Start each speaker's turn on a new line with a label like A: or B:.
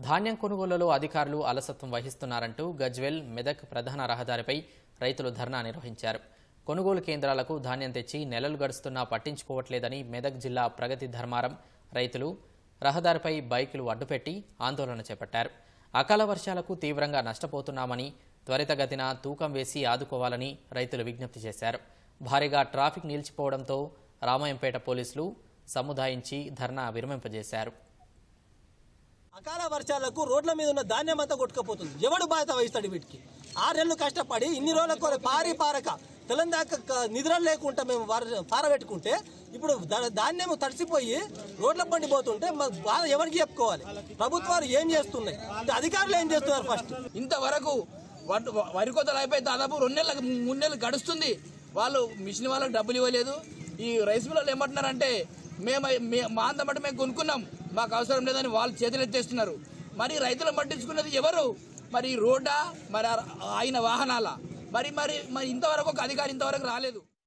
A: ధాన్యం కొనుగోలులో అధికారులు అలసత్వం వహిస్తున్నారంటూ గజ్వెల్ మెదక్ ప్రధాన రహదారిపై రైతులు ధర్నా నిర్వహించారు. కొనుగోలు కేంద్రాలకు ధాన్యం తెచ్చి నెలలు గడుస్తున్నా పట్టించుకోవట్లేదని మెదక్ జిల్లా ప్రగతి ధర్మారం రైతులు రహదారిపై బైకులు అడ్డుపెట్టి ఆందోళన చేపట్టారు. అకాల వర్షాలకు తీవ్రంగా నష్టపోతున్నామని త్వరితగతిన తూకం వేసి ఆదుకోవాలని రైతులు విజ్ఞప్తి చేశారు. భారీగా ట్రాఫిక్ నిలిచిపోవడంతో రామాయంపేట పోలీసులు సముదాయించి ధర్నా విరమింపజేశారు.
B: అకాల వర్షాలకు రోడ్ల మీద ఉన్న ధాన్యం అంతా కొట్టుకపోతుంది. ఎవడు బాధ్యత వహిస్తాడు వీటికి? ఆరేళ్ళు కష్టపడి ఇన్ని రోజులకు పారి పారక తెలంగాణ నిద్ర లేకుండా మేము పారబెట్టుకుంటే ఇప్పుడు దా- ధాన్యం తడిసిపోయి రోడ్ల పండి పోతుంటే మా బాధ ఎవరికి చెప్పుకోవాలి? ప్రభుత్వాలు ఏం చేస్తున్నాయి? అధికారులు ఏం చేస్తున్నారు ఫస్ట్?
C: ఇంతవరకు వరి కోతలు అయిపోయి దాదాపు రెండు నెలలకు మూడు నెలలు గడుస్తుంది. వాళ్ళు మిషన్ వాళ్ళకి డబ్బులు ఇవ్వలేదు. ఈ రైస్ మిల్లర్లు ఏమంటున్నారంటే మేము మా అంత మేము కొనుక్కున్నాం. మాకు అవసరం లేదని వాళ్ళు చేతులు ఎత్తేస్తున్నారు. మరి రైతులను పట్టించుకున్నది ఎవరు? మరి రోడ్డా? మరి ఆయన వాహనాల? మరి మరి మరి ఇంతవరకు ఒక అధికారి ఇంతవరకు రాలేదు.